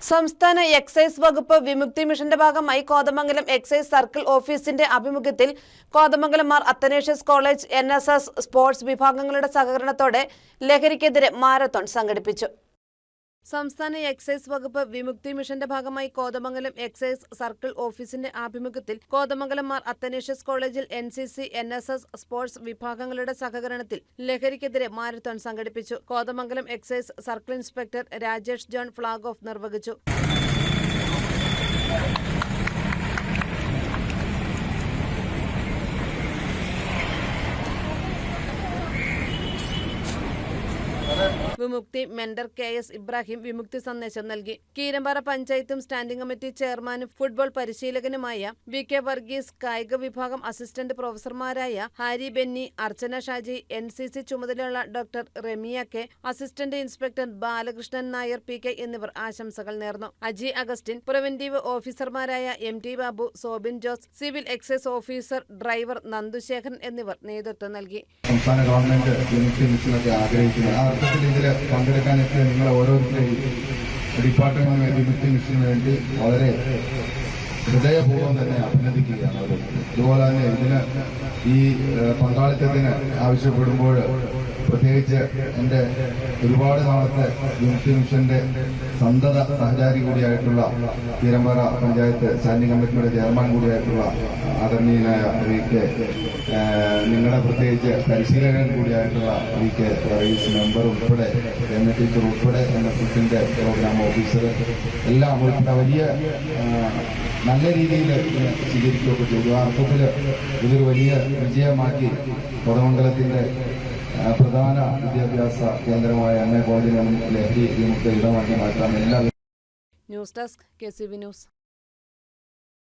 സംസ്ഥാന എക്സൈസ് വകുപ്പ് വിമുക്തി മിഷന്റെ ഭാഗമായി കോതമംഗലം എക്സൈസ് സർക്കിൾ ഓഫീസിന്റെ ആഭിമുഖ്യത്തിൽ Kothamangalam Mar Athanasius college N sports വിഭാഗങ്ങളുടെ സഹകരണത്തോടെ ലഹരിക്കെതിരെ മാരത്തോൺ സംഘടിപ്പിച്ചു. സംസ്ഥാന എക്സൈസ് വകുപ്പ് വിമുക്തി മിഷന്റെ ഭാഗമായി കോതമംഗലം എക്സൈസ് സർക്കിൾ ഓഫീസിന്റെ ആഭിമുഖ്യത്തിൽ കോതമംഗലം മാർ അത്തനേഷ്യസ് കോളേജിൽ N C C N S S sports വിഭാഗങ്ങളുടെ സഹകരണത്തിൽ ലഹരിക്കെതിരെ മാരത്തോൺ സംഘടിപ്പിച്ചു. Kothamangalam excise circle inspector Rajesh John flag off നിർവഹിച്ചു. Vimukthi mentor K S Ibrahim Vimukthi സന്ദേശം നൽകി. കീരമ്പാറ പഞ്ചായത്തും സ്റ്റാൻഡിംഗ് കമ്മിറ്റി ചെയർമാനും ഫുട്ബോൾ പരിശീലകനുമായ വി കെ വർഗീസ് കായിക വിഭാഗം assistant പ്രൊഫസർമാരായ Harry Benny Archana Shaji N C C ചുമതലയുള്ള doctor Remya K assistant inspector Balakrishnan Nair P K എന്നിവർ ആശംസകൾ നേർന്നു. അജി അഗസ്റ്റിൻ പ്രിവന്റീവ് ഓഫീസർമാരായ M T Babu Sobin Jose civil excise officer driver Nandusekharan എന്നിവർ നേതൃത്വം നൽകി. സംസ്ഥാന ഗവൺമെന്റ് ആഗ്രഹിക്കുന്നത് ആ അർത്ഥത്തിൽ ഇതിൽ പങ്കെടുക്കാനെത്തിയ നിങ്ങളെ ഓരോരുത്തരെയും ഡിപ്പാർട്ട്മെന്റിന് വേണ്ടി വിമുക്തി മിഷന് വേണ്ടി വളരെ ഹൃദയപൂർവം തന്നെ അഭിനന്ദിക്കുകയാണ് അവർ. അതുപോലെ തന്നെ ഇതിന് ഈ പങ്കാളിത്തത്തിന് ആവശ്യപ്പെടുമ്പോൾ പ്രത്യേകിച്ച് എന്റെ ഒരുപാട് നാളത്തെ യൂണിറ്റ് മിഷന്റെ സന്തത സഹചാരി കൂടിയായിട്ടുള്ള തീരമ്പാറ പഞ്ചായത്ത് സ്റ്റാൻഡിംഗ് കമ്മിറ്റിയുടെ ചെയർമാൻ കൂടിയായിട്ടുള്ള ആദരണീയനായ വി കെ നിങ്ങളുടെ പ്രത്യേകിച്ച് പരിശീലകൻ കൂടിയായിട്ടുള്ള വി കെ റൈസ് മെമ്പർ ഉൾപ്പെടെ എം എ ടീച്ചർ ഉൾപ്പെടെ എൻ എസ് പ്രോഗ്രാം ഓഫീസർ എല്ലാം ഉൾപ്പെടെ വലിയ നല്ല രീതിയിൽ സ്വീകരിക്കുകയൊക്കെ ചെയ്തു. ആ അർത്ഥത്തിൽ ഇതൊരു വലിയ വിജയമാക്കി കോതമംഗലത്തിന്റെ ആ, പ്രധാന വിദ്യാഭ്യാസ കേന്ദ്രമായ എം എ കോളേജിനെ ലഹരി വിമുക്ത ഇടമാക്കി മാറ്റാൻ എല്ലാ news desk K C V news.